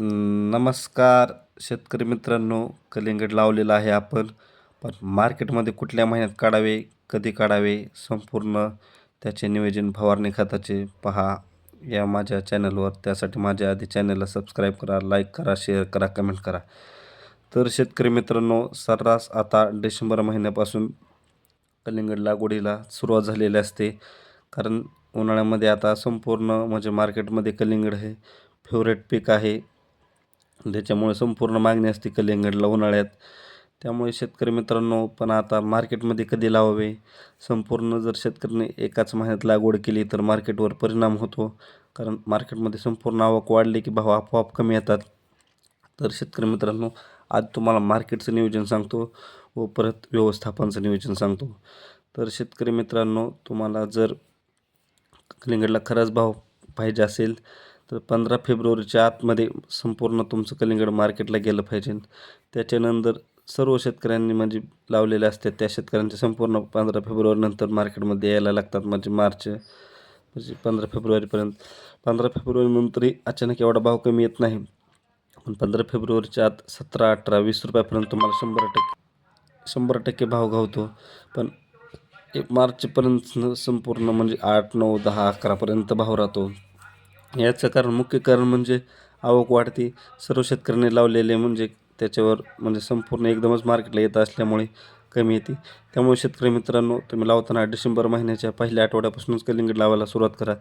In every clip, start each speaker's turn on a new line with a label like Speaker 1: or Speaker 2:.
Speaker 1: नमस्कार शेतकरी मित्रांनो कलिंगड लावलेलं आहे आपण. पण मार्केटमध्ये कुठल्या महिन्यात काढावे कधी काढावे संपूर्ण त्याचे नियोजन फवारणी खताचे पहा या माझ्या चॅनलवर. त्यासाठी माझ्या आधी चॅनलला सबस्क्राईब करा लाईक करा शेअर करा कमेंट करा. तर शेतकरी मित्रांनो सर्रास आता डिसेंबर महिन्यापासून कलिंगड लागवडीला सुरुवात झालेली असते. कारण उन्हाळ्यामध्ये आता संपूर्ण म्हणजे मार्केटमध्ये कलिंगड हे फेवरेट पीक आहे. त्याच्यामुळे संपूर्ण मागणी असते कलिंगडला उन्हाळ्यात. त्यामुळे शेतकरी मित्रांनो पण आता मार्केटमध्ये कधी लावावे? संपूर्ण जर शेतकऱ्याने एकाच महिन्यात लागवड केली तर मार्केटवर परिणाम होतो. कारण मार्केटमध्ये संपूर्ण आवक वाढली की भाव आपोआप कमी येतात. तर शेतकरी मित्रांनो आज तुम्हाला मार्केटचं नियोजन सांगतो व परत व्यवस्थापनाचं नियोजन सांगतो. तर शेतकरी मित्रांनो तुम्हाला जर कलिंगडला खराच भाव पाहिजे असेल तर पंधरा फेब्रुवारीच्या आतमध्ये संपूर्ण तुमचं कलिंगड मार्केटला गेलं पाहिजे. त्याच्यानंतर सर्व शेतकऱ्यांनी म्हणजे लावलेले असतात त्या शेतकऱ्यांचे संपूर्ण पंधरा फेब्रुवारीनंतर मार्केटमध्ये यायला लागतात म्हणजे मार्च म्हणजे पंधरा फेब्रुवारीपर्यंत. पंधरा फेब्रुवारीनंतरही अचानक एवढा भाव कमी येत नाही. पण पंधरा फेब्रुवारीच्या आत सतरा अठरा वीस रुपयापर्यंत तुम्हाला शंभर टक्के शंभर टक्के भाव गावतो. पण एक मार्चपर्यंत संपूर्ण म्हणजे आठ नऊ दहा अकरापर्यंत भाव राहतो. याचं कारण मुख्य कारण म्हणजे आवक वाढते. सर्व शेतकऱ्यांनी लावलेले म्हणजे त्याच्यावर म्हणजे संपूर्ण एकदमच मार्केटला येत असल्यामुळे कमी येते. त्यामुळे शेतकरी मित्रांनो तुम्ही लावताना डिसेंबर महिन्याच्या पहिल्या आठवड्यापासूनच कलिंगड लावायला सुरुवात करा.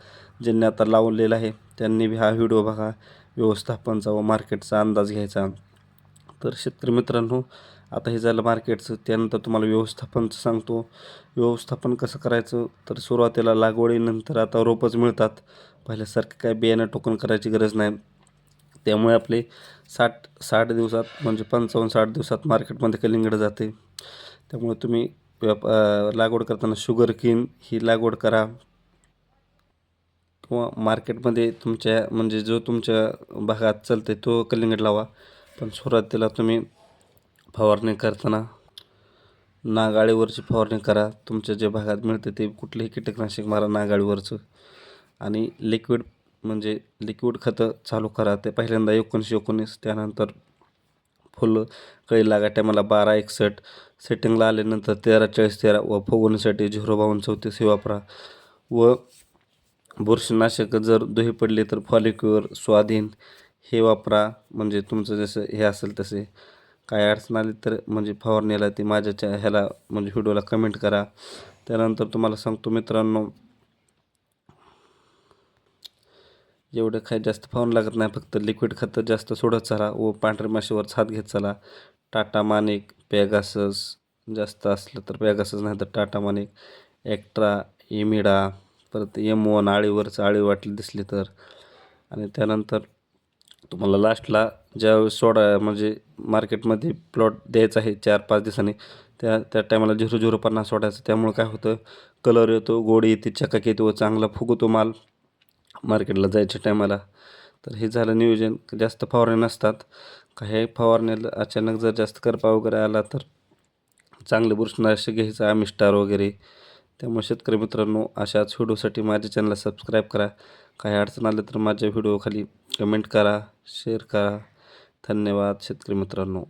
Speaker 1: ज्यांनी आता लावलेला आहे त्यांनी हा व्हिडिओ बघा. व्यवस्थापनचा व मार्केटचा अंदाज घ्यायचा. तर शेतकरी मित्रांनो आता हे झालं मार्केटचं. त्यानंतर तुम्हाला व्यवस्थापनचं सांगतो. व्यवस्थापन कसं करायचं? तर सुरुवातीला लागवडीनंतर आता रोपच मिळतात. पहिल्यासारखं काय बियाणं टोकन करायची गरज नाही. त्यामुळे आपले साठ साठ दिवसात म्हणजे पंचावन्न साठ दिवसात मार्केटमध्ये कलिंगड जाते. त्यामुळे तुम्ही व्याप लागवड करताना शुगर किन ही लागवड करा. किंवा मार्केटमध्ये तुमच्या म्हणजे जो तुमच्या भागात चालते तो कलिंगड लावा. पण सुरुवातीला तुम्ही फवारणी करताना नागाळीवरची फवारणी करा. तुमच्या जे भागात मिळते ते कुठलेही कीटकनाशक मारा नागाळीवरचं. आणि लिक्विड म्हणजे लिक्विड खतं चालू करा. ते पहिल्यांदा एकोणीसशे एकोणीस त्यानंतर फुलं कळी लागा टायमाला बारा एकसष्ट. सेटिंगला आल्यानंतर तेरा चाळीस तेरा. व फुगवण्यासाठी झिरो बावन्न चौतीस हे वापरा. व बुरशीनाशक जर दुही पडले तर फॉलिक्युअर स्वाधीन हे वापरा. म्हणजे तुमचं जसं हे असेल तसे. काय अडचण आली तर म्हणजे फवारणीला ती माझ्याच्या ह्याला म्हणजे व्हिडिओला कमेंट करा. त्यानंतर तुम्हाला सांगतो मित्रांनो एवढं काही जास्त फवारणी लागत नाही. फक्त लिक्विड खतं जास्त सोडत चला व पांढऱ्या माशीवर छात घेत चला. टाटा मानिक पॅगासस जास्त असलं तर पॅगासस नाही तर टाटा मानिक ॲक्ट्रा इमिडा परत एम वन आळीवरचं आळी वाटली दिसली तर. आणि त्यानंतर तुम्हाला लास्टला ज्यावेळेस सोडा म्हणजे मार्केटमध्ये प्लॉट द्यायचा आहे चार पाच दिवसांनी त्या त्या टायमाला झिरो झिरो पन्नास सोडायचं. त्यामुळं काय होतं? कलर येतो गोडी येते चकाक येतो व चांगला फुगतो माल. मार्केटला जायच्या टायमाला. तर हे झालं नियोजन. जास्त फवारणी नसतात. काही फवारण्याला अचानक जर जास्त करपा वगैरे आला तर चांगले बुरशनाशक घ्यायचं. आमिस्टार वगैरे. त्यामुळे शेतकरी मित्रांनो अशाच व्हिडिओसाठी माझ्या चॅनलला सबस्क्राईब करा. काही अडचण आलं तर माझ्या व्हिडिओखाली कमेंट करा शेअर करा. धन्यवाद शेतकरी मित्रांनो.